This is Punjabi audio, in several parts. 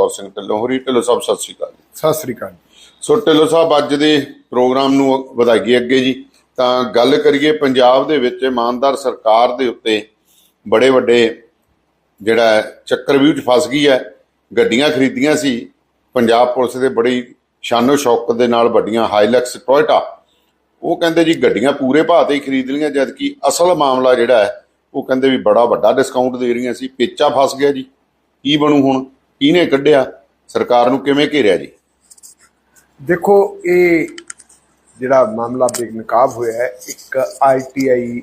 ਬਲਤੌਰ ਸਿੰਘ ਢਿੱਲੋਂ ਹੋਰੀ ਢਿੱਲੋਂ ਸਾਹਿਬ ਸਤਿ ਸ਼੍ਰੀ ਅਕਾਲ ਸਤਿ ਸ੍ਰੀ ਅਕਾਲ ਸੋ ਢਿੱਲੋਂ ਸਾਹਿਬ ਅੱਜ ਦੇ ਪ੍ਰੋਗਰਾਮ ਨੂੰ ਵਧਾਈਏ ਅੱਗੇ ਜੀ। ਤਾਂ ਗੱਲ ਕਰੀਏ ਪੰਜਾਬ ਦੇ ਵਿੱਚ ਇਮਾਨਦਾਰ ਸਰਕਾਰ ਦੇ ਉੱਤੇ ਬੜੇ ਵੱਡੇ ਜਿਹੜਾ ਚੱਕਰਵਿਊਹ 'ਚ ਫਸ ਗਈ ਹੈ। ਗੱਡੀਆਂ ਖਰੀਦੀਆਂ ਸੀ। ਪੰਜਾਬ ਪੁਲਿਸ ਦੇ ਬੜੀ ਸ਼ਾਨੋ ਸ਼ੌਕਤ ਦੇ ਨਾਲ ਵੱਡੀਆਂ ਹਾਈਲੈਕਸ ਟੋਇਟਾ। ਉਹ ਕਹਿੰਦੇ ਜੀ ਗੱਡੀਆਂ ਪੂਰੇ ਭਾਅ ਤੇ ਹੀ ਖਰੀਦ ਲਈਆਂ ਜਦ ਕਿ ਅਸਲ ਮਾਮਲਾ ਜਿਹੜਾ ਹੈ ਉਹ ਕਹਿੰਦੇ ਵੀ ਬੜਾ ਵੱਡਾ ਡਿਸਕਾਊਂਟ ਦੇ ਰਹੀਆਂ ਸੀ। ਪੇਚਾ ਫਸ ਗਿਆ ਜੀ। ਕੀ ਬਣੂ ਹੁਣ? ਕਿਹਨੇ ਕੱਢਿਆ? ਸਰਕਾਰ ਨੂੰ ਕਿਵੇਂ ਘੇਰਿਆ ਜੀ? ਦੇਖੋ ਇਹ ਜਿਹੜਾ ਮਾਮਲਾ ਬੇਨਕਾਬ ਹੋਇਆ ਹੈ ਇੱਕ ਆਈਟੀਆਈ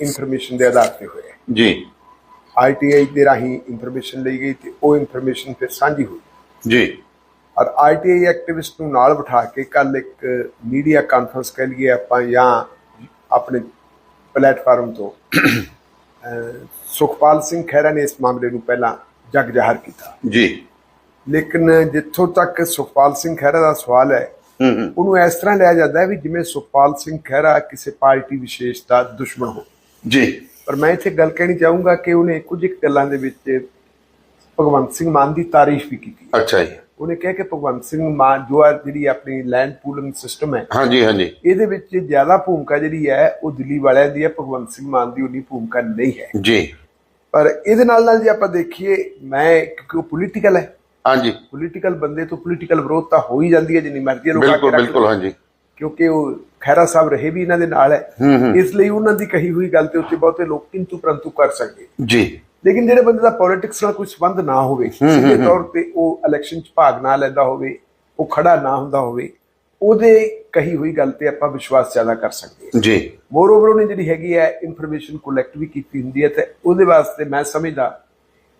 ਇਨਫੋਰਮੇਸ਼ਨ ਦੇ ਆਧਾਰ ਤੇ ਹੋਇਆ ਜੀ। ਆਈਟੀਆਈ ਦੇ ਰਾਹੀਂ ਇਨਫੋਰਮੇਸ਼ਨ ਲਈ ਗਈ ਤੇ ਉਹ ਇਨਫੋਰਮੇਸ਼ਨ ਫਿਰ ਸਾਂਝੀ ਹੋਈ। ਜੀ। ਔਰ ਆਈਟੀਆਈ ਐਕਟਿਵਿਸਟ ਨੂੰ ਨਾਲ ਬਿਠਾ ਕੇ ਕੱਲ ਇੱਕ ਮੀਡੀਆ ਕਾਨਫਰੰਸ ਕਰ ਲਈਏ ਆਪਾਂ ਜਾਂ ਆਪਣੇ ਪਲੇਟਫਾਰਮ ਤੋਂ ਸੁਖਪਾਲ ਸਿੰਘ ਖਹਿਰਾ ਨੇ ਇਸ ਮਾਮਲੇ ਨੂੰ ਪਹਿਲਾਂ ਜਗ ਜ਼ਾਹਰ ਕੀਤਾ। ਜੀ। ਲੇਕਿਨ ਜਿੱਥੋਂ ਤੱਕ ਸੁਖਪਾਲ ਸਿੰਘ ਖਹਿਰਾ ਦਾ ਸਵਾਲ ਹੈ ਹੂੰ ਹੂੰ। ਉਹਨੂੰ ਇਸ ਤਰ੍ਹਾਂ ਲਿਆ ਜਾਂਦਾ ਹੈ ਵੀ ਜਿਵੇਂ ਸੁਖਪਾਲ ਸਿੰਘ ਖਹਿਰਾ ਕਿਸੇ ਪਾਰਟੀ ਵਿਸ਼ੇਸ਼ ਦਾ ਦੁਸ਼ਮਣ ਹੋ ਜੀ। ਪਰ ਮੈਂ ਇੱਥੇ ਗੱਲ ਕਹਿਣੀ ਚਾਹੂੰਗਾ ਕਿ ਉਹਨੇ ਕੁਝ ਇੱਕ ਗੱਲਾਂ ਦੇ ਵਿੱਚ ਭਗਵੰਤ ਸਿੰਘ ਮਾਨ ਦੀ ਤਾਰੀਫ ਵੀ ਕੀਤੀ। ਅੱਛਾ ਜੀ। ਉਹਨੇ ਕਿਹਾ ਕਿ ਭਗਵੰਤ ਸਿੰਘ ਮਾਨ ਜੋ ਹੈ ਜਿਹੜੀ ਆਪਣੀ ਲੈਂਡ ਪੂਲਿੰਗ ਸਿਸਟਮ ਹੈ ਹਾਂਜੀ ਹਾਂਜੀ। ਇਹਦੇ ਵਿੱਚ ਜ਼ਿਆਦਾ ਭੂਮਿਕਾ ਜਿਹੜੀ ਹੈ ਉਹ ਦਿੱਲੀ ਵਾਲਿਆਂ ਦੀ ਹੈ ਭਗਵੰਤ ਸਿੰਘ ਮਾਨ ਦੀ ਉਨੀ ਭੂਮਿਕਾ ਨਹੀਂ ਹੈ। ਜੀ। ਪਰ ਇਹਦੇ ਨਾਲ ਨਾਲ ਜੇ ਆਪਾਂ ਦੇਖੀਏ ਮੈਂ ਕਿਉਂਕਿ ਉਹ ਪੋਲੀਟੀਕਲ ਹੈ? ਹਾਂਜੀ। ਪੋਲੀਟੀਕਲ ਬੰਦੇ ਤੋਂ ਪੋਲੀਟੀਕਲ ਵਿਰੋਧ ਤਾਂ ਹੋ ਹੀ ਜਾਂਦੀ ਹੈ ਜਿੰਨੀ ਮਰਜ਼ੀ ਲੋਕ ਬਿਲਕੁਲ ਬਿਲਕੁਲ ਹਾਂਜੀ। ਕਿਉਂਕਿ ਉਹ ਖੈਰਾ ਸਾਹਿਬ ਰਹੇ ਵੀ ਇਹਨਾਂ ਦੇ ਨਾਲ ਹੈ। ਇਸ ਲਈ ਉਹਨਾਂ ਦੀ ਕਹੀ ਹੋਈ ਗੱਲ ਤੇ ਉੱਤੇ ਬਹੁਤੇ ਲੋਕ ਕਿੰਤੂ ਪ੍ਰੰਤੂ ਕਰ ਸਕਦੇ ਜੀ। ਲੇਕਿਨ ਜਿਹੜੇ ਬੰਦੇ ਦਾ ਪੋਲਿਟਿਕਸ ਨਾਲ ਕੋਈ ਸੰਬੰਧ ਨਾ ਹੋਵੇ ਸਿੱਧੇ ਤੌਰ ਤੇ ਉਹ ਇਲੈਕਸ਼ਨ 'ਚ ਭਾਗ ਨਾ ਲੈਂਦਾ ਹੋਵੇ ਉਹ ਖੜਾ ਨਾ ਹੁੰਦਾ ਹੋਵੇ ਉਹਦੇ ਕਹੀ ਹੋਈ ਗੱਲ ਤੇ ਆਪਾਂ ਵਿਸ਼ਵਾਸ ਜ਼ਿਆਦਾ ਕਰ ਸਕਦੇ ਹਾਂ। ਜੀ। ਮੋਰਓਵਰ ਉਹਨੇ ਜਿਹੜੀ ਹੈਗੀ ਹੈ ਇਨਫੋਰਮੇਸ਼ਨ ਕਲੈਕਟ ਵੀ ਕੀਤੀ ਹੁੰਦੀ ਹੈ ਤੇ ਉਹਦੇ ਵਾਸਤੇ ਮੈਂ ਸਮਝਦਾ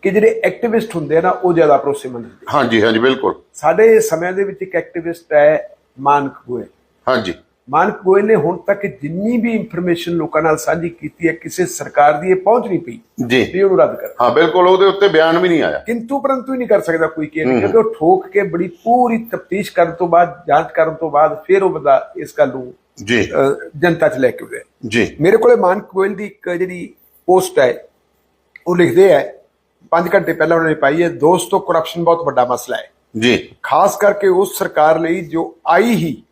ਕਿ ਜਿਹੜੇ ਐਕਟਿਵਿਸਟ ਹੁੰਦੇ ਆ ਨਾ ਉਹ ਜ਼ਿਆਦਾ ਭਰੋਸੇਮੰਦ ਹੁੰਦੇ। ਹਾਂਜੀ ਹਾਂਜੀ ਬਿਲਕੁਲ। ਸਾਡੇ ਸਮੇਂ ਦੇ ਵਿੱਚ ਇੱਕ ਐਕਟਿਵਿਸਟ ਹੈ ਮਾਨਕ ਗੋਇਲ। ਹਾਂਜੀ। ਮਾਨਕ ਗੋਇਲ ਨੇ ਹੁਣ ਤੱਕ ਜਿੰਨੀ ਵੀ ਇਨਫੋਰਮੇਸ਼ਨ ਲੋਕਾਂ ਨਾਲ ਸਾਂਝੀ ਕੀਤੀ ਹੈ ਕਿਸੇ ਸਰਕਾਰ ਦੀ ਇਹ ਪਹੁੰਚ ਨਹੀਂ ਪਈ ਜੀ। ਵੀ ਉਹਨੂੰ ਰੱਦ ਕਰ ਹਾਂ ਬਿਲਕੁਲ ਉਹਦੇ ਉੱਤੇ ਬਿਆਨ ਵੀ ਨਹੀਂ ਆਇਆ। ਕਿੰਤੂ ਪਰੰਤੂ ਹੀ ਨਹੀਂ ਕਰ ਸਕਦਾ ਕੋਈ ਕੀ ਕਿਉਂਕਿ ਉਹ ਠੋਕ ਕੇ ਬੜੀ ਪੂਰੀ ਤਫਤੀਸ਼ ਕਰਨ ਤੋਂ ਬਾਅਦ ਜਾਂਚ ਕਰਨ ਤੋਂ ਬਾਅਦ ਫਿਰ ਉਹ ਬੰਦਾ ਇਸ ਗੱਲ ਨੂੰ ਜੀ। ਜਨਤਾ 'ਚ ਲੈ ਕੇ ਹੈ। ਜੀ। ਮੇਰੇ ਕੋਲੇ ਮਾਨਕ ਗੋਇਲ ਦੀ ਇੱਕ ਜਿਹੜੀ ਪੋਸਟ ਹੈ ਉਹ ਲਿਖਦੇ ਹੈ 5 ਘੰਟੇ ਪਹਿਲਾਂ ਉਹਨਾਂ ਨੇ ਪਾਈ ਹੈ ਦੋਸਤੋ ਕਰਪਸ਼ਨ ਬਹੁਤ ਵੱਡਾ ਮਸਲਾ ਹੈ। ਜੀ। ਖਾਸ ਕਰਕੇ ਉਸ ਸਰਕਾਰ ਲਈ ਜੋ ਆਈ ਹੀ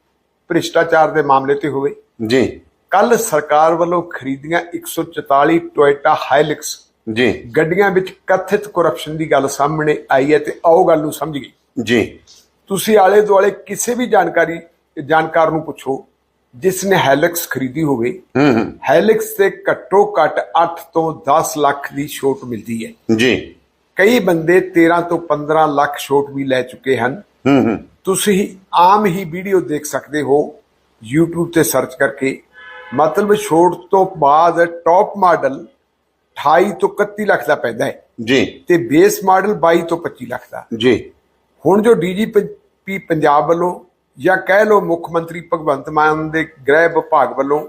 ਭ੍ਰਿਸ਼ਟਾਚਾਰ ਦੇ ਮਾਮਲੇ ਤੇ ਹੋਵੇ। ਜੀ। ਕੱਲ ਸਰਕਾਰ ਵੱਲੋਂ ਖਰੀਦੀਆਂ 144 ਟੋਇਟਾ ਹਾਈਲਿਕਸ ਜੀ। ਗੱਡੀਆਂ ਵਿੱਚ ਕਥਿਤ ਕਰਪਸ਼ਨ ਦੀ ਗੱਲ ਸਾਹਮਣੇ ਆਈ ਹੈ ਤੇ ਆਓ ਗੱਲ ਨੂੰ ਸਮਝੀਏ ਜੀ। ਤੁਸੀਂ ਆਲੇ ਦੁਆਲੇ ਕਿਸੇ ਵੀ ਜਾਣਕਾਰੀ ਜਾਣਕਾਰ ਨੂੰ ਪੁੱਛੋ ਜਿਸ ਨੇ ਹੈਲਿਕਸ ਖਰੀਦੀ ਹੋਵੇ ਹੂੰ ਹੈਲਿਕਸ ਤੇ ਘੱਟੋ ਘੱਟ 8 ਤੋਂ 10 ਲੱਖ ਦੀ ਛੋਟ ਮਿਲਦੀ ਹੈ। ਜੀ। ਕਈ ਬੰਦੇ 13 ਤੋਂ 15 ਲੱਖ ਛੋਟ ਵੀ ਲੈ ਚੁੱਕੇ ਹਨ। ਹੂੰ ਹੂੰ। ਤੁਸੀਂ ਆਮ ਹੀ ਵੀਡੀਓ ਦੇਖ ਸਕਦੇ ਹੋ YouTube ਤੇ ਸਰਚ ਕਰਕੇ। ਮਤਲਬ ਛੋਟ ਤੋਂ ਬਾਅਦ ਟੌਪ ਮਾਡਲ 28 ਤੋਂ 31 ਲੱਖ ਦਾ ਪੈਂਦਾ ਹੈ। ਜੀ। ਤੇ ਬੇਸ ਮਾਡਲ 22 ਤੋਂ 25 ਲੱਖ ਦਾ। ਜੀ। ਹੁਣ ਜੋ ਡੀਜੀਪੀ ਪੰਜਾਬ ਵੱਲੋਂ ਜਾਂ ਕਹਿ ਲਓ ਮੁੱਖ ਮੰਤਰੀ ਭਗਵੰਤ ਮਾਨ ਦੇ ਗ੍ਰਹਿ ਵਿਭਾਗ ਵੱਲੋਂ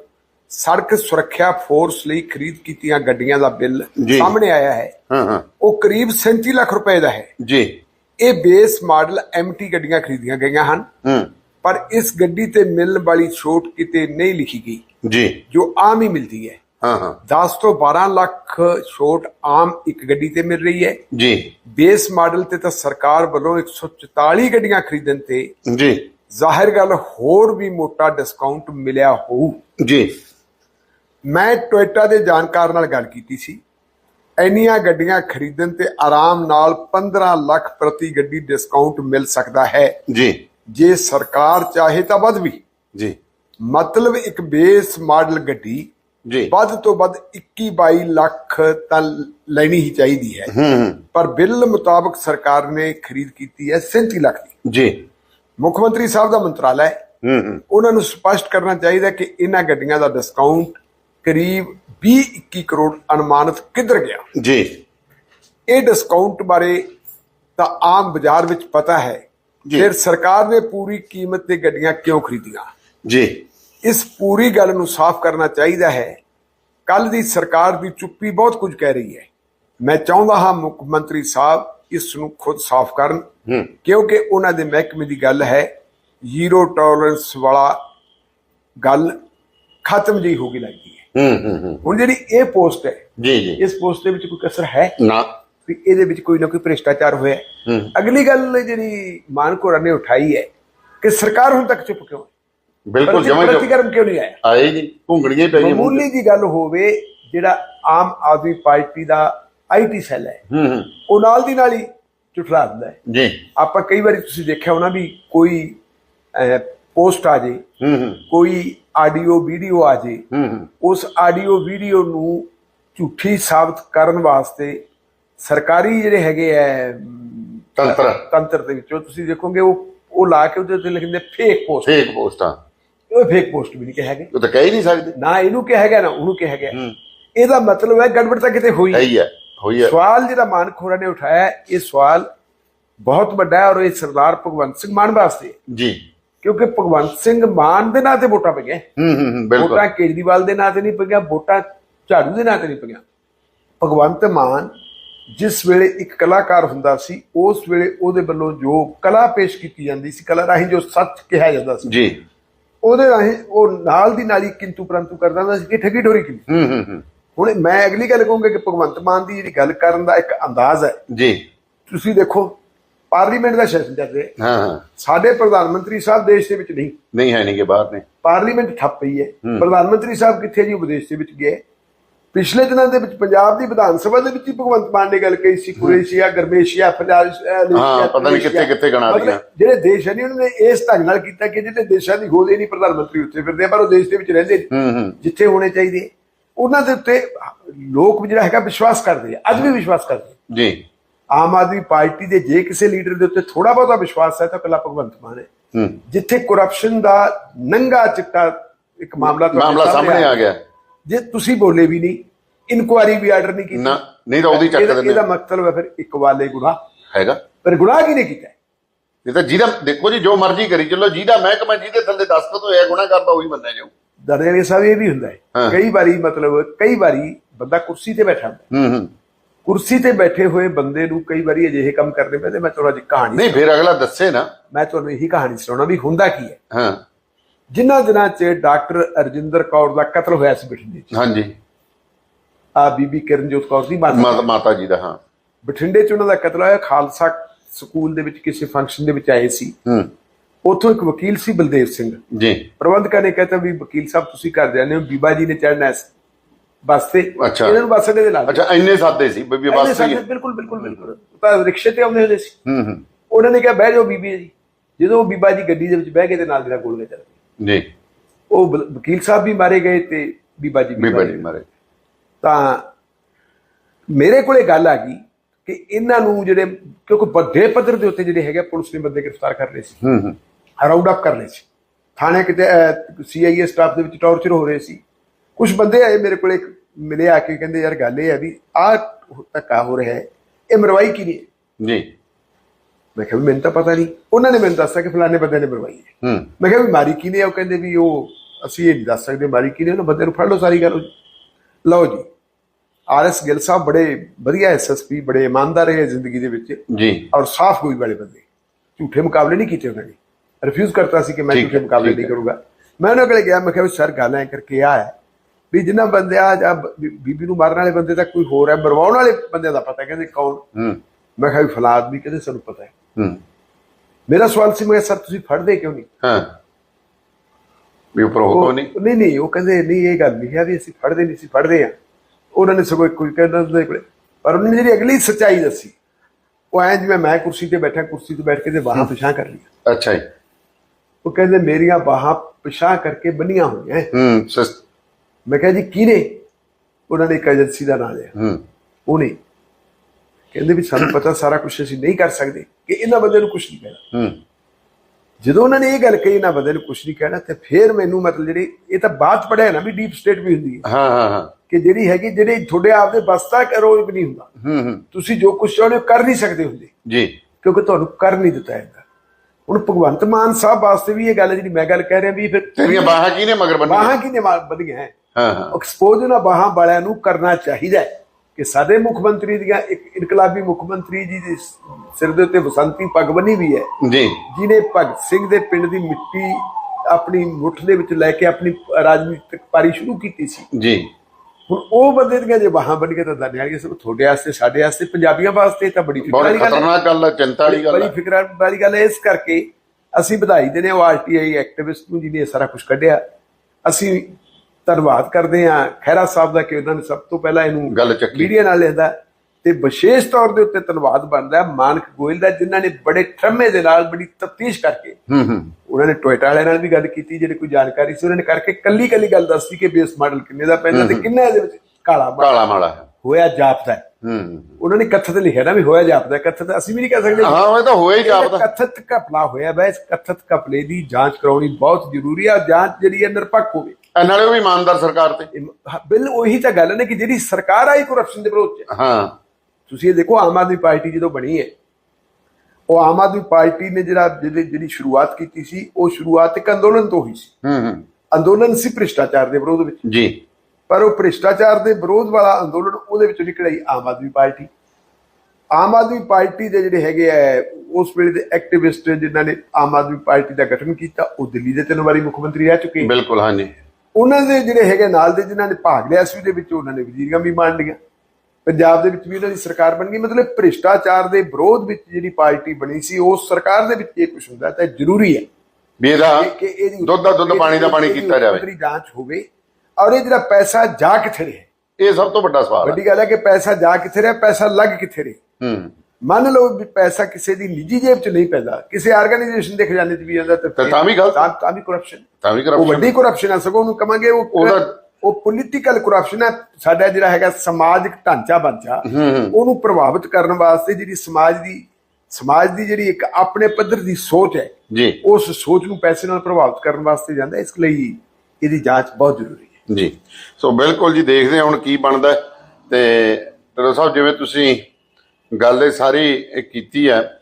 ਸੜਕ ਸੁਰੱਖਿਆ ਫੋਰਸ ਲਈ ਖਰੀਦ ਕੀਤੀਆਂ ਗੱਡੀਆਂ ਦਾ ਬਿੱਲ। ਸਾਹਮਣੇ ਆਇਆ ਹੈ। ਹਾਂ ਹਾਂ। ਉਹ ਕਰੀਬ 37 ਲੱਖ ਰੁਪਏ ਦਾ ਹੈ। ਜੀ। ਇਹ ਬੇਸ ਮਾਡਲ ਐਮਟੀ ਗੱਡੀਆਂ ਖਰੀਦੀਆਂ ਗਈਆਂ ਹਨ। ਪਰ ਇਸ ਗੱਡੀ ਤੇ ਮਿਲਣ ਵਾਲੀ ਛੋਟ ਕਿਤੇ ਨਹੀਂ ਲਿਖੀ ਗਈ। ਜੀ। ਜੋ ਆਮ ਹੀ ਮਿਲਦੀ ਹੈ। ਹਾਂ ਹਾਂ। 10 ਤੋਂ 12 ਲੱਖ ਛੋਟ ਆਮ ਇੱਕ ਗੱਡੀ ਤੇ ਮਿਲ ਰਹੀ ਹੈ। ਜੀ। ਬੇਸ ਮਾਡਲ ਤੇ ਤਾਂ ਸਰਕਾਰ ਵੱਲੋਂ 144 ਗੱਡੀਆਂ ਖਰੀਦਣ ਤੇ ਜੀ। ਜ਼ਾਹਿਰ ਗੱਲ ਹੋਰ ਵੀ ਮੋਟਾ ਡਿਸਕਾਊਂਟ ਮਿਲਿਆ ਹੋਊ। ਜੀ। ਮੈਂ ਟੋਇਟਾ ਦੇ ਜਾਣਕਾਰ ਨਾਲ ਗੱਲ ਕੀਤੀ ਸੀ। ਇੰਨੀਆਂ ਗੱਡੀਆਂ ਖਰੀਦਣ ਤੇ ਆਰਾਮ ਨਾਲ 15 ਲੱਖ ਪ੍ਰਤੀ ਗੱਡੀ ਡਿਸਕਾਊਂਟ ਮਿਲ ਸਕਦਾ ਹੈ। ਜੀ। ਜੇ ਸਰਕਾਰ ਚਾਹੇ ਤਾਂ ਵੱਧ ਵੀ। ਜੀ। ਮਤਲਬ ਇੱਕ ਬੇਸ ਮਾਡਲ ਗੱਡੀ ਜੀ। ਵੱਧ ਤੋਂ ਵੱਧ 21 22 ਲੱਖ ਤਾਂ ਲੈਣੀ ਹੀ ਚਾਹੀਦੀ ਹੈ। ਪਰ ਬਿੱਲ ਮੁਤਾਬਕ ਸਰਕਾਰ ਨੇ ਖਰੀਦ ਕੀਤੀ ਹੈ 37 ਲੱਖ ਦੀ। ਜੀ। ਮੁੱਖ ਮੰਤਰੀ ਸਾਹਿਬ ਦਾ ਮੰਤਰਾਲਾ ਹੂੰ। ਉਹਨਾਂ ਨੂੰ ਸਪਸ਼ਟ ਕਰਨਾ ਚਾਹੀਦਾ ਕਿ ਇਹਨਾਂ ਗੱਡੀਆਂ ਦਾ ਡਿਸਕਾਊਂਟ ਕਰੀਬ 20-21 ਕਰੋੜ ਅਨੁਮਾਨਿਤ ਕਿੱਧਰ ਗਿਆ? ਜੀ। ਇਹ ਡਿਸਕਾਊਂਟ ਬਾਰੇ ਤਾਂ ਆਮ ਬਾਜ਼ਾਰ ਵਿੱਚ ਪਤਾ ਹੈ। ਜੀ। ਫਿਰ ਸਰਕਾਰ ਨੇ ਪੂਰੀ ਕੀਮਤ ਤੇ ਗੱਡੀਆਂ ਕਿਉਂ ਖਰੀਦੀਆਂ? ਜੀ। ਇਸ ਪੂਰੀ ਗੱਲ ਨੂੰ ਸਾਫ਼ ਕਰਨਾ ਚਾਹੀਦਾ ਹੈ। ਕੱਲ ਦੀ ਸਰਕਾਰ ਦੀ ਚੁੱਪੀ ਬਹੁਤ ਕੁਝ ਕਹਿ ਰਹੀ ਹੈ। ਮੈਂ ਚਾਹੁੰਦਾ ਹਾਂ ਮੁੱਖ ਮੰਤਰੀ ਸਾਹਿਬ ਇਸ ਨੂੰ ਖੁਦ ਸਾਫ਼ ਕਰਨ ਕਿਉਂਕਿ ਉਹਨਾਂ ਦੇ ਮਹਿਕਮੇ ਦੀ ਗੱਲ ਹੈ। ਜ਼ੀਰੋ ਟੋਲਰੈਂਸ ਵਾਲਾ ਗੱਲ ਖਤਮ ਜਿਹੀ ਹੋ ਗਈ ਲੱਗਦੀ ਹੈ ਹੂੰ ਹੂੰ। ਹੁਣ ਜਿਹੜੀ ਇਹ ਪੋਸਟ ਹੈ ਜੀ ਜੀ। ਇਸ ਪੋਸਟ ਦੇ ਵਿੱਚ ਕੋਈ ਕਸਰ ਹੈ? ਨਾ। ਵੀ ਇਹਦੇ ਵਿੱਚ ਕੋਈ ਨਾ ਕੋਈ ਭ੍ਰਿਸ਼ਟਾਚਾਰ ਹੋਇਆ ਹੈ। ਅਗਲੀ ਗੱਲ ਜਿਹੜੀ ਮਾਨ ਕੋਰਾਂ ਨੇ ਉਠਾਈ ਹੈ ਕਿ ਸਰਕਾਰ ਹੁਣ ਤੱਕ ਚੁੱਪ ਕਿਉਂ ਬਿਲਕੁਲ ਜਮਾ ਜਮ ਪ੍ਰਤੀਕਰਮ ਕਿਉਂ ਨਹੀਂ ਆਇਆ? ਆਏ ਜੀ ਘੁੰਗੜੀਆਂ ਹੀ ਪੈ ਗਈਆਂ ਮਾਮੂਲੀ ਜੀ ਗੱਲ ਹੋਵੇ ਜਿਹੜਾ ਆਮ ਆਦਮੀ ਪਾਰਟੀ ਦਾ ਆਈਟੀ ਸੈੱਲ ਹੈ ਹੂੰ ਹੂੰ। ਉਹ ਨਾਲ ਦੀ ਨਾਲ ਹੀ ਚੁਟਲਾ ਦਿੰਦਾ ਹੈ। ਜੀ। ਆਪਾਂ ਕਈ ਵਾਰੀ ਤੁਸੀਂ ਦੇਖਿਆ ਹੋਣਾ ਵੀ ਕੋਈ ਪੋਸਟ ਆ ਜੇ ਹੂੰ ਹੂੰ। ਕੋਈ ਆਡੀਓ ਵੀਡੀਓ ਆ ਜੇ ਹੂੰ ਹੂੰ। ਉਸ ਆਡੀਓ ਵੀਡੀਓ ਨੂੰ ਝੂਠੀ ਸਾਬਤ ਕਰਨ ਵਾਸਤੇ ਸਰਕਾਰੀ ਜਿਹੜੇ ਹੈਗੇ ਐ ਤੰਤਰ। ਤੰਤਰ ਦੇ ਵਿੱਚੋਂ ਤੁਸੀਂ ਦੇਖੋਗੇ ਉਹ ਉਹ ਲਾ ਕੇ ਉਹਦੇ ਉੱਤੇ ਲਿਖਦੇ ਫੇਕ ਪੋਸਟ ਫੇਕ ਪੋਸਟਾਂ ਉਹ ਫੇਕ ਪੋਸਟ ਵੀ ਨਹੀਂ ਕਿਹਾ ਹੈਗੇ। ਉਹ ਤਾਂ ਕਹਿ ਹੀ ਨਹੀਂ ਸਕਦੇ। ਨਾ ਇਹਨੂੰ ਕਿਹਾ ਨਾ ਉਹਨੂੰ ਕਿਹਾ ਇਹਦਾ ਮਤਲਬ ਹੈ ਗੜਬੜ ਤਾਂ ਕਿਤੇ ਹੋਈ। ਹੈ ਹੋਈ ਹੈ। ਸਵਾਲ ਜਿਹੜਾ ਮਾਨ ਖੋਰਾ ਨੇ ਉਠਾਇਆ ਇਹ ਸਵਾਲ ਬਹੁਤ ਵੱਡਾ ਹੈ ਔਰ ਇਹ ਸਰਦਾਰ ਭਗਵੰਤ ਸਿੰਘ ਮਾਨ ਵਾਸਤੇ। ਜੀ। ਕਿਉਂਕਿ ਭਗਵੰਤ ਸਿੰਘ ਮਾਨ ਦੇ ਨਾਂ ਤੇ ਵੋਟਾਂ ਪਈਆਂ। ਹੂੰ ਹੂੰ ਬਿਲਕੁਲ। ਵੋਟਾਂ ਕੇਜਰੀਵਾਲ ਦੇ ਨਾਂ ਤੇ ਨਹੀਂ ਪਈਆਂ ਵੋਟਾਂ ਝਾੜੂ ਦੇ ਨਾਂ ਤੇ ਨਹੀਂ ਪਈਆਂ। ਭਗਵੰਤ ਮਾਨ ਜਿਸ ਵੇਲੇ ਇੱਕ ਕਲਾਕਾਰ ਹੁੰਦਾ ਸੀ ਉਸ ਵੇਲੇ ਉਹਦੇ ਵੱਲੋਂ ਜੋ ਕਲਾ ਪੇਸ਼ ਕੀਤੀ ਜਾਂਦੀ ਸੀ ਕਲਾ ਰਾਹੀਂ ਜੋ ਸੱਚ ਕਿਹਾ ਜਾਂਦਾ ਸੀ ਜੀ। ਉਹਦੇ ਰਾਹੀਂ ਉਹ ਨਾਲ ਦੀ ਨਾਲ ਹੀ ਕਿੰਤੂ ਪ੍ਰੰਤੂ ਕਰਦਾ ਹੁੰਦਾ ਸੀ ਕਿ ਠੱਗੀ ਠੋਰੀ ਕੀ ਹੂੰ ਹੂੰ ਹੂੰ। ਹੁਣ ਮੈਂ ਅਗਲੀ ਗੱਲ ਕਹੂੰਗਾ ਕਿ ਭਗਵੰਤ ਮਾਨ ਦੀ ਜਿਹੜੀ ਗੱਲ ਕਰਨ ਦਾ ਇੱਕ ਅੰਦਾਜ਼ ਹੈ। ਜੀ। ਤੁਸੀਂ ਦੇਖੋ ਪਾਰਲੀਮੈਂਟ ਦਾ ਸੈਸ਼ਨ ਚੱਲ ਰਿਹਾ ਹੈ। ਹਾਂ ਹਾਂ। ਸਾਡੇ ਪ੍ਰਧਾਨ ਮੰਤਰੀ ਸਾਹਿਬ ਦੇਸ਼ ਦੇ ਵਿੱਚ ਨਹੀਂ। ਨਹੀਂ ਹੈ ਨਹੀਂ ਕਿ ਬਾਹਰ ਨੇ। ਪਾਰਲੀਮੈਂਟ ਠੱਪ ਪਈ ਹੈ। ਪ੍ਰਧਾਨ ਮੰਤਰੀ ਸਾਹਿਬ ਕਿੱਥੇ ਜੀ ਉਹ ਵਿਦੇਸ਼ ਦੇ ਵਿੱਚ ਗਏ? ਪਿਛਲੇ ਦਿਨਾਂ ਦੇ ਵਿੱਚ ਪੰਜਾਬ ਦੀ ਵਿਧਾਨ ਸਭਾ ਦੇ ਵਿੱਚ ਹੀ ਭਗਵੰਤ ਮਾਨ ਨੇ ਗੱਲ ਕਹੀ ਸੀ ਕੁਰੇਸ਼ੀਆ ਗਰਮੇਸ਼ੀਆ ਫਲਾਸ਼ੀਆ ਹਾਂ, ਪਤਾ ਨਹੀਂ ਕਿੱਥੇ- ਕਿੱਥੇ ਗਣਾ ਦੀਆਂ। ਜਿਹੜੇ ਦੇਸ਼ ਹਨ ਉਹਨਾਂ ਨੇ ਇਸ ਢੰਗ ਨਾਲ ਕੀਤਾ ਕਿ ਜਿਹੜੇ ਦੇਸ਼ਾਂ ਦੀ ਹੋਦੇ ਨਹੀਂ ਪ੍ਰਧਾਨ ਮੰਤਰੀ ਉੱਥੇ ਫਿਰਦੇ ਆ, ਪਰ ਉਹ ਦੇਸ਼ ਦੇ ਵਿੱਚ ਰਹਿੰਦੇ ਨੇ। ਹੂੰ ਹੂੰ। ਜਿੱਥੇ ਹੋਣੇ ਚਾਹੀਦੇ। ਉਹਨਾਂ ਦੇ ਉੱਤੇ ਲੋਕ ਜਿਹੜਾ ਹੈਗਾ ਵਿਸ਼ਵਾਸ ਕਰਦੇ ਆ ਅੱਜ ਵੀ ਵਿਸ਼ਵਾਸ ਕਰਦੇ। ਜੀ। ਆਮ ਆਦਮੀ ਪਾਰਟੀ ਦੇ ਜੇ ਕਿਸੇ ਲੀਡਰ ਦੇ ਉੱਤੇ ਥੋੜਾ ਬਹੁਤਾ ਵਿਸ਼ਵਾਸ ਹੈ ਤਾਂ ਕੱਲਾ ਭਗਵੰਤ ਮਾਨ ਹੈ। ਜਿੱਥੇ ਕਰਪਸ਼ਨ ਦਾ ਨੰਗਾ ਚਿੱਟਾ ਇੱਕ ਮਾਮਲਾ ਮਾਮਲਾ ਸਾਹਮਣੇ ਆ ਗਿਆ। ਜੇ ਤੁਸੀਂ ਬੋਲੇ ਵੀ ਨਹੀਂ ਇਨਕੁਆਰੀ ਵੀ ਆਰਡਰ ਨਹੀਂ ਕੀਤੀ। ਨਾ ਨਹੀਂ ਤਾਂ ਉਹਦੀ ਚੱਕ ਦਿੰਦੇ ਇਹਦਾ ਮਤਲਬ ਹੈ ਫਿਰ ਇੱਕ ਵਾਲੇ ਗੁਨਾਹ। ਹੈਗਾ। ਪਰ ਗੁਨਾਹ ਕਿਹਨੇ ਕੀਤਾ? ਇਹ ਤਾਂ ਜਿਹਦਾ ਦੇਖੋ ਜੀ ਜੋ ਮਰਜ਼ੀ ਕਰੀ ਚੱਲੋ ਜਿਹਦਾ ਮਹਿਕਮਾ ਜਿਹਦੇ ਥੱਲੇ ਦਸਤਖਤ ਹੋਇਆ ਗੁਨਾਹ ਕਰਦਾ ਉਹੀ ਮੰਨਿਆ ਜਾਊ। ਦਰਜੇ ਸਾਹਿਬ ਇਹ ਵੀ ਹੁੰਦਾ ਹੈ। ਕਈ ਵਾਰੀ ਮਤਲਬ ਕਈ ਵਾਰੀ ਬੰਦਾ ਕੁਰਸੀ ਤੇ ਬੈਠਾ ਹੁੰਦਾ। ਹੂੰ ਹੂੰ। ਕੁਰਸੀ ਤੇ ਬੈਠੇ ਹੋਏ ਬੰਦੇ ਨੂੰ ਕਈ ਵਾਰੀ ਅਜਿਹੇ ਕੰਮ ਕਰਨੇ ਪੈਂਦੇ ਮੈਂ ਤੁਹਾਨੂੰ ਅੱਜ ਕਹਾਣੀ ਨਹੀਂ ਫਿਰ ਅਗਲਾ ਦੱਸੇ ਨਾ। ਮੈਂ ਤੁਹਾਨੂੰ ਇਹੀ ਕਹਾਣੀ ਸੁਣਾਉਣਾ ਵੀ ਹੁੰਦਾ ਕੀ ਹੈ? ਹਾਂ। ਜਿਨ੍ਹਾਂ ਦਿਨਾਂ 'ਚ ਡਾਕਟਰ ਅਰਜਿੰਦਰ ਕੌਰ ਦਾ ਕਤਲ ਹੋਇਆ ਸੀ ਬਠਿੰਡੇ 'ਚ। ਹਾਂਜੀ। ਆ ਬੀਬੀ ਕਿਰਨਜੋਤ ਕੌਰ ਦੀ ਮਾਤਾ ਜੀ। ਦਾ ਹਾਂ। ਬਠਿੰਡੇ 'ਚ ਉਹਨਾਂ ਦਾ ਕਤਲ ਹੋਇਆ ਖਾਲਸਾ ਸਕੂਲ ਦੇ ਵਿੱਚ ਕਿਸੇ ਫੰਕਸ਼ਨ ਦੇ ਵਿੱਚ ਆਏ ਸੀ। ਹੂੰ। ਉੱਥੋਂ ਇੱਕ ਵਕੀਲ ਸੀ ਬਲਦੇਵ ਸਿੰਘ। ਜੀ। ਪ੍ਰਬੰਧਕਾਂ ਨੇ ਕਹਿਤਾ ਵੀ ਵਕੀਲ ਸਾਹਿਬ ਤੁਸੀਂ ਘਰ ਜਾਂਦੇ ਹੋ ਬੀਬਾ ਜੀ ਨੇ ਚੜਨਾ ਹੈ। ਬੱਸ ਤੇ ਅੱਛਾ। ਇਹਨਾਂ ਨੂੰ ਬੱਸ ਅੱਡੇ ਦੇ ਨਾਲ ਅੱਛਾ ਇੰਨੇ ਸਾਦੇ ਸੀ ਬੀਬੀ ਇੰਨੇ ਬਸ ਸਾਡੇ ਸੀ ਬਿਲਕੁਲ ਬਿਲਕੁਲ ਬਿਲਕੁਲ। ਤਾਂ ਰਿਕਸ਼ੇ ਤੇ ਆਉਂਦੇ ਹੁੰਦੇ ਸੀ। ਹੂੰ ਹੂੰ। ਉਹਨਾਂ ਨੇ ਕਿਹਾ ਬਹਿ ਜਾਓ ਬੀਬੀ ਜੀ। ਜਦੋਂ ਉਹ ਬੀਬਾ ਜੀ ਗੱਡੀ ਦੇ ਵਿੱਚ ਬਹਿ ਗਏ ਤੇ ਨਾਲ ਦੇ ਨਾਲ ਗੋਲੀਆਂ ਚੱਲ ਪਈਆਂ ਜੀ। ਉਹ ਵ- ਵਕੀਲ ਸਾਹਿਬ ਵੀ ਮਾਰੇ ਗਏ ਤੇ ਬੀਬਾ ਜੀ ਵੀ ਬੀਬਾ ਮਾਰੇ ਮਾਰੇ ਤਾਂ ਮੇਰੇ ਕੋਲੇ ਗੱਲ ਆ ਗਈ ਕਿ ਇਹਨਾਂ ਨੂੰ ਜਿਹੜੇ ਕਿਉਂਕਿ ਵੱਡੇ ਪੱਧਰ ਦੇ ਉੱਤੇ ਜਿਹੜੇ ਹੈਗੇ ਪੁਲਿਸ ਨੇ ਬੰਦੇ ਗ੍ਰਿਫਤਾਰ ਕਰ ਲਏ ਸੀ। ਹੂੰ ਹੂੰ। ਰਾਉਂਡ ਅਪ ਕਰ ਲਏ ਸੀ। ਥਾਣੇ ਕਿਤੇ ਸੀਆਈਏ ਸਟਾਫ ਦੇ ਵਿੱਚ ਟੌਰਚਰ ਹੋ ਰਹੇ ਸੀ। ਕੁਝ ਬੰਦੇ ਆਏ ਮੇਰੇ ਕੋਲੇ ਇੱਕ ਮਿਲੇ ਆ ਕੇ ਕਹਿੰਦੇ ਯਾਰ ਗੱਲ ਇਹ ਹੈ ਵੀ ਆਹ ਧੱਕਾ ਹੋ ਰਿਹਾ ਹੈ ਇਹ ਮਰਵਾਈ ਕੀ ਨਹੀਂ ਜੀ। ਮੈਂ ਕਿਹਾ ਵੀ ਮੈਨੂੰ ਤਾਂ ਪਤਾ ਨਹੀਂ। ਉਹਨਾਂ ਨੇ ਮੈਨੂੰ ਦੱਸਿਆ ਕਿ ਫਲਾਣੇ ਬੰਦੇ ਨੇ ਮਰਵਾਈ ਹੈ। ਮੈਂ ਕਿਹਾ ਵੀ ਮਾਰੀ ਕੀ ਨੇ ਉਹ ਕਹਿੰਦੇ ਵੀ ਉਹ ਅਸੀਂ ਇਹ ਨਹੀਂ ਦੱਸ ਸਕਦੇ ਮਾਰੀ ਕੀ ਨੇ ਉਹਨਾਂ ਬੰਦੇ ਨੂੰ ਫੜ ਲਓ ਸਾਰੀ ਗੱਲ। ਲਓ ਜੀ ਆਰਐਸ ਗਿੱਲ ਸਾਹਿਬ ਬੜੇ ਵਧੀਆ ਐਸਐਸਪੀ ਬੜੇ ਇਮਾਨਦਾਰ ਰਹੇ ਜ਼ਿੰਦਗੀ ਦੇ ਵਿੱਚ ਜੀ। ਔਰ ਸਾਫ਼ ਗੋਈ ਵਾਲੇ ਬੰਦੇ। ਝੂਠੇ ਮੁਕਾਬਲੇ ਨਹੀਂ ਕੀਤੇ ਉਹਨਾਂ ਨੇ। ਰਿਫਿਊਜ਼ ਕਰਤਾ ਸੀ ਕਿ ਮੈਂ ਝੂਠੇ ਮੁਕਾਬਲੇ ਨਹੀਂ। ਕਰੂੰਗਾ। ਮੈਂ ਉਹਨਾਂ ਕੋਲੇ ਗਿਆ ਮੈਂ ਕਿਹਾ ਸਰ ਗੱਲ ਐ ਕਰਕੇ ਆ ਹੈ ਵੀ ਜਿੰਨਾ ਬੰਦੇ ਆ ਬੀਬੀ ਨੂੰ ਮਾਰਨ ਵਾਲੇ ਬੰਦੇ ਤਾਂ ਕੋਈ ਹੋਰ ਹੈ ਮਰਵਾਉਣ ਵਾਲੇ ਬੰਦੇ ਦਾ ਪਤਾ ਕਹਿੰਦੇ ਕੌਣ? ਹੂੰ। ਮੈਂ ਕਿਹਾ ਵੀ ਫਲਾ ਆਦਮੀ ਕਹਿੰਦੇ ਸਾਨੂੰ ਪਤਾ ਹੈ। ਹੂੰ। ਮੇਰਾ ਸਵਾਲ ਸੀ ਮੈਂ ਸਰ ਤੁਸੀਂ ਫੜਦੇ ਕਿਉਂ ਨਹੀਂ? ਹਾਂ। ਵੀ ਉੱਪਰ ਹੁਕਮ ਨਹੀਂ ਨਹੀਂ ਨਹੀਂ ਉਹ ਕਹਿੰਦੇ ਨਹੀਂ ਇਹ ਗੱਲ ਨਹੀਂ ਹੈ ਵੀ ਅਸੀਂ ਫੜਦੇ ਨਹੀਂ ਸੀ ਫੜਦੇ ਆ ਉਹਨਾਂ ਨੇ ਸਗੋਂ ਕੋਈ ਕਹਿੰਦਾ ਉਹਦੇ ਕੋਲੇ। ਪਰ ਉਹਨੇ ਜਿਹੜੀ ਅਗਲੀ ਸੱਚਾਈ ਦੱਸੀ ਉਹ ਐਂ ਜਿਵੇਂ ਮੈਂ ਕੁਰਸੀ ਤੇ ਬੈਠਾ ਕੁਰਸੀ ਤੇ ਬੈਠ ਕੇ ਤੇ ਬਾਹਾਂ ਪਿਛਾਂ ਕਰ ਲਈਆਂ। ਅੱਛਾ ਜੀ। ਉਹ ਕਹਿੰਦੇ ਮੇਰੀਆਂ ਬਾਹਾਂ ਪਿਛਾਂ ਕਰਕੇ ਬੰਨੀਆਂ ਹੋਈਆਂ ਹੈ। ਮੈਂ ਕਿਹਾ ਜੀ ਕਿਹਨੇ? ਉਹਨਾਂ ਨੇ ਇੱਕ ਏਜੰਸੀ ਦਾ ਨਾਮ ਲਿਆ। ਹੂੰ। ਉਹਨੇ ਕਹਿੰਦੇ ਵੀ ਸਾਨੂੰ ਪਤਾ ਸਾਰਾ ਕੁਝ ਅਸੀਂ ਨਹੀਂ ਕਰ ਸਕਦੇ ਕਿ ਇਹਨਾਂ ਬੰਦੇ ਨੂੰ ਕੁਝ ਨਹੀਂ ਕਹਿਣਾ। ਹੂੰ। ਜਦੋਂ ਉਹਨਾਂ ਨੇ ਇਹ ਗੱਲ ਕਹੀ ਇਹਨਾਂ ਬੰਦੇ ਨੂੰ ਕੁਝ ਨਹੀਂ ਕਹਿਣਾ ਤੇ ਫਿਰ ਮੈਨੂੰ ਮਤਲਬ ਜਿਹੜੀ ਇਹ ਤਾਂ ਬਾਅਦ ਚ ਪੜਿਆ ਨਾ ਵੀ ਡੀਪ ਸਟੇਟ ਵੀ ਹੁੰਦੀ ਹੈ। ਹਾਂ ਹਾਂ ਹਾਂ। ਕਿ ਜਿਹੜੀ ਹੈਗੀ ਜਿਹੜੇ ਤੁਹਾਡੇ ਆਪ ਦੇ ਬਸਤਾ ਕਰੋ ਵੀ ਨਹੀਂ ਹੁੰਦਾ। ਹੂੰ ਹੂੰ। ਤੁਸੀਂ ਜੋ ਕੁਝ ਚਾਹੁੰਦੇ ਹੋ ਕਰ ਨਹੀਂ ਸਕਦੇ ਹੁੰਦੇ। ਜੀ। ਕਿਉਂਕਿ ਤੁਹਾਨੂੰ ਕਰ ਨਹੀਂ ਦਿੱਤਾ ਜਾਂਦਾ। ਹੁਣ ਭਗਵੰਤ ਮਾਨ ਸਾਹਿਬ ਵਾਸਤੇ ਵੀ ਇਹ ਗੱਲ ਜਿਹੜੀ ਮੈਂ ਗੱਲ ਕਹਿ ਰਿਹਾ ਵੀ ਫਿਰ ਤੇਰੀਆਂ ਬਾਹਾਂ ਕੀ ਨੇ ਮਗਰ ਬੰਨੀਆਂ? ਬਾਹਾਂ ਹੈ ਹਾਂ ਹਾਂ? ਐਕਸਪੋਜ਼ ਉਹਨਾਂ ਬਾਹਾਂ ਵਾਲਿਆਂ ਨੂੰ ਕਰਨਾ ਚਾਹੀਦਾ ਹੈ ਕਿ ਸਾਡੇ ਮੁੱਖ ਮੰਤਰੀ ਦੀਆਂ ਇੱਕ ਇਨਕਲਾਬੀ ਮੁੱਖ ਮੰਤਰੀ ਜੀ ਦੇ ਸਿਰ ਦੇ ਉੱਤੇ ਬਸੰਤੀ ਪੱਗ ਬੰਨੀ ਵੀ ਹੈ। ਜੀ। ਜਿਨੇ ਭਗਤ ਸਿੰਘ ਦੇ ਪਿੰਡ ਦੀ ਮਿੱਟੀ ਆਪਣੀ ਮੁੱਠ ਦੇ ਵਿੱਚ ਲੈ ਕੇ ਆਪਣੀ ਰਾਜਨੀਤਿਕ ਪਾਰੀ ਸ਼ੁਰੂ ਕੀਤੀ ਸੀ। ਜੀ। ਹੁਣ ਉਹ ਬੰਦੇ ਦੀਆਂ ਜੇ ਬਾਹਾਂ ਬਣ ਕੇ ਤਾਂ ਦਾਨੇ ਵਾਲੀਆਂ ਸਭ ਤੁਹਾਡੇ ਵਾਸਤੇ ਸਾਡੇ ਵਾਸਤੇ ਪੰਜਾਬੀਆਂ ਵਾਸਤੇ ਤਾਂ ਬੜੀ ਫਿਕਰ ਬਹੁਤ ਵਾਲੀ ਗੱਲ ਹੈ। ਖਤਰਨਾਕ ਗੱਲ ਹੈ ਚਿੰਤਾ ਵਾਲੀ ਗੱਲ ਬੜੀ ਹੈ। ਫਿਕਰ ਵਾਲੀ ਗੱਲ ਹੈ। ਇਸ ਕਰਕੇ ਅਸੀਂ ਵਧਾਈ ਦਿੰਦੇ ਹਾਂ ਉਹ ਆਰਟੀਆਈ ਐਕਟਿਵਿਸਟ ਨੂੰ ਜਿਹਨੇ ਸਾਰਾ ਕੁਝ ਕੱਢਿਆ। ਅਸੀਂ ਧੰਨਵਾਦ ਕਰਦੇ ਹਾਂ। ਖਹਿਰਾ ਸਾਹਿਬ ਦਾ ਕਿ ਉਹਨਾਂ ਨੇ ਸਭ ਤੋਂ ਪਹਿਲਾਂ ਇਹਨੂੰ ਗੱਲ ਚੱਕੀ। ਮੀਡੀਆ ਨਾਲ ਲਿਆਂਦਾ ਤੇ ਵਿਸ਼ੇਸ਼ ਤੌਰ ਦੇ ਉੱਤੇ ਧੰਨਵਾਦ ਬਣਦਾ ਮਾਨਕ ਗੋਇਲ ਦਾ ਜਿਨ੍ਹਾਂ ਨੇ ਬੜੇ ਠਰਮੇ ਦੇ ਨਾਲ ਬੜੀ ਤਫਤੀਸ਼ ਕਰਕੇ ਹੂੰ ਹੂੰ। ਉਹਨਾਂ ਨੇ ਟੋਇਟਾ ਵਾਲਿਆਂ ਨਾਲ ਵੀ ਗੱਲ ਕੀਤੀ ਜਿਹੜੇ ਕੋਈ ਜਾਣਕਾਰੀ ਸੀ ਉਹਨਾਂ ਨੇ ਕਰਕੇ ਕੱਲੀ ਕੱਲੀ ਗੱਲ ਦੱਸੀ ਕਿ ਬੇਸ ਮਾਡਲ ਕਿੰਨੇ ਦਾ ਪੈਂਦਾ ਤੇ ਕਿੰਨਾ ਇਹਦੇ ਵਿੱਚ ਕਾਲਾ ਮਾਲ ਕਾਲਾ ਮਾਲਾ ਹੋਇਆ ਜਾਪਦਾ ਹੈ। ਹੂੰ ਉਹਨਾਂ ਨੇ ਕਥਤ ਲਿਖਿਆ ਨਾ ਵੀ ਹੋਇਆ ਜਾਪਦਾ। ਕਥਤ ਅਸੀਂ ਵੀ ਨਹੀਂ ਕਹਿ ਸਕਦੇ। ਹਾਂ ਇਹ ਤਾਂ ਹੋਇਆ ਹੀ ਜਾਪਦਾ। ਕਥਤ ਘਪਲਾ ਹੋਇਆ ਵੈ ਇਸ ਕਥਤ ਘਪਲੇ ਦੀ ਜਾਂਚ ਕਰਾਉਣੀ ਬਹੁਤ ਜ਼ਰੂਰੀ ਹੈ ਜਾਂਚ ਜਿਹੜੀ ਹੈ ਨਿਰਪੱਖ ਹੋਵੇ। ਇਹ ਨਾਲੇ ਉਹ ਵੀ ਇਮਾਨਦਾਰ ਸਰਕਾਰ ਤੇ। ਇਹ ਹ- ਬਿੱਲ ਉਹੀ ਤਾਂ ਗੱਲ ਨੇ ਕਿ ਜਿਹੜੀ ਸਰਕਾਰ ਆਈ ਕਰਪਸ਼ਨ ਦੇ ਵਿਰੋਧ 'ਚ। ਹਾਂ। ਤੁਸੀਂ ਇਹ ਦੇਖੋ ਆਮ ਆਦਮੀ ਪਾਰਟੀ ਜਦੋਂ ਬਣੀ ਹੈ ਉਹ ਆਮ ਆਦਮੀ ਪਾਰਟੀ ਨੇ ਜਿਹੜਾ ਜਿਹੜੀ ਜਿਹੜੀ ਸ਼ੁਰੂਆਤ ਕੀਤੀ ਸੀ ਉਹ ਸ਼ੁਰੂਆਤ ਇੱਕ ਅੰਦੋਲਨ ਤੋਂ ਹੋਈ ਸੀ। ਹੂੰ ਹੂੰ। ਅੰਦੋਲਨ ਸੀ ਭ੍ਰਿਸ਼ਟਾਚਾਰ ਦੇ ਵਿਰੋਧ ਵਿੱਚ। ਜੀ। ਪਰ ਉਹ ਭ੍ਰਿਸ਼ਟਾਚਾਰ ਦੇ ਵਿਰੋਧ ਵਾਲਾ ਅੰਦੋਲਨ ਉਹਦੇ ਵਿੱਚੋਂ ਨਿਕਲੀ ਆਮ ਆਦਮੀ ਪਾਰਟੀ। ਆਮ ਆਦਮੀ ਪਾਰਟੀ ਦੇ ਜਿਹੜੇ ਹੈਗੇ ਆ ਉਸ ਵੇਲੇ ਦੇ ਐਕਟਿਵਿਸਟ ਜਿਨ੍ਹਾਂ ਨੇ ਆਮ ਆਦਮੀ ਪਾਰਟੀ ਦਾ ਗਠਨ ਕੀਤਾ ਉਹ ਦਿੱਲੀ ਦੇ ਤਿੰਨ ਵਾਰੀ ਮੁੱਖ ਮੰਤਰੀ ਰਹਿ ਚੁੱਕੇ। ਬਿਲਕੁਲ ਹਾਂਜੀ। ਉਹਨਾਂ ਦੇ ਜਿਹੜੇ ਹੈਗੇ ਨਾਲ ਦੇ ਜਿਨ੍ਹਾਂ ਨੇ ਭਾਗ ਲਿਆ ਸੀ ਉਹਦੇ ਵਿੱਚ ਉਹਨਾਂ ਨੇ ਵਜ਼ੀਰੀਆਂ ਵੀ ਮੰਨ ਲਈਆਂ। ਪੰਜਾਬ ਦੇ ਵਿੱਚ ਵੀ ਉਹਨਾਂ ਦੀ ਸਰਕਾਰ ਬਣ ਗਈ। ਮਤਲਬ ਭ੍ਰਿਸ਼ਟਾਚਾਰ ਦੇ ਵਿਰੋਧ ਵਿੱਚ ਜਿਹੜੀ ਪਾਰਟੀ ਬਣੀ ਸੀ ਉਸ ਸਰਕਾਰ ਦੇ ਵਿੱਚ ਇਹ ਕੁਝ ਹੁੰਦਾ ਤਾਂ ਜ਼ਰੂਰੀ ਹੈ ਵੀ ਇਹਦਾ ਦੁੱਧ ਦਾ ਦੁੱਧ ਪਾਣੀ ਦਾ ਪਾਣੀ ਕੀਤਾ ਜਾਵੇ। ਉੱਤਰੀ ਜਾਂਚ ਹੋਵੇ। ਔਰ ਇਹ ਜਿਹੜਾ ਪੈਸਾ ਜਾ ਕਿੱਥੇ ਰਿਹਾ? ਇਹ ਸਭ ਤੋਂ ਵੱਡਾ ਸਵਾਲ ਹੈ। ਵੱਡੀ ਗੱਲ ਹੈ ਕਿ ਪੈਸਾ ਜਾ ਕਿੱਥੇ ਰਿਹਾ? ਪੈਸਾ ਲੱਗ ਕਿੱਥੇ ਰਿਹਾ? ਹੂੰ। ਮੰਨ ਲਓ ਵੀ ਪੈਸਾ ਕਿਸੇ ਦੀ ਨਿੱਜੀ ਜੇਬ 'ਚ ਨਹੀਂ ਪੈਂਦਾ ਕਿਸੇ ਆਰਗੇਨਾਈਜੇਸ਼ਨ ਦੇ ਖਜ਼ਾਨੇ 'ਚ ਵੀ ਜਾਂਦਾ ਤਾਂ ਤਾਂ ਵੀ ਗਲਤ। ਤਾਂ ਤਾਂ ਵੀ ਕਰਪਸ਼ਨ ਤਾਂ ਵੀ ਉਹ ਕਰਪਸ਼ਨ ਵੱਡੀ ਕਰਪਸ਼ਨ ਹੈ ਸਗੋਂ ਉਹਨੂੰ ਕਵਾਂਗੇ ਉਹ ਉਹਦਾ- ਉਹ ਪੋਲੀਟੀਕਲ ਕਰਪਸ਼ਨ ਹੈ ਸਾਡਾ ਜਿਹੜਾ ਹੈਗਾ ਸਮਾਜਿਕ ਢਾਂਚਾ ਬਾਂਚਾ ਉਹਨੂੰ ਪ੍ਰਭਾਵਿਤ ਕਰਨ ਵਾਸਤੇ ਜਿਹੜੀ ਸਮਾਜ ਦੀ ਸਮਾਜ ਦੀ ਜਿਹੜੀ ਇੱਕ ਆਪਣੇ ਪੱਧਰ ਦੀ ਸੋਚ ਹੈ ਜੀ ਉਸ ਸੋਚ ਨੂੰ ਪੈਸੇ ਨਾਲ ਪ੍ਰਭਾਵਿਤ ਕਰਨ ਵਾਸਤੇ ਜਾਂਦਾ। ਇਸ ਲਈ ਇਹਦੀ ਜਾਂਚ ਬਹੁਤ ਜ਼ਰੂਰੀ ਹੈ ਜੀ ਸੋ ਬਿਲਕੁਲ ਜੀ ਦੇਖਦੇ ਹਾਂ ਹੁਣ ਕੀ ਬਣਦਾ। ਤੇ ਟਰੋ ਸਾਹਿਬ ਜਿਵੇਂ ਤੁਸੀਂ ਗੱਲ ਇਹ ਸਾਰੀ ਕੀਤੀ ਹੈ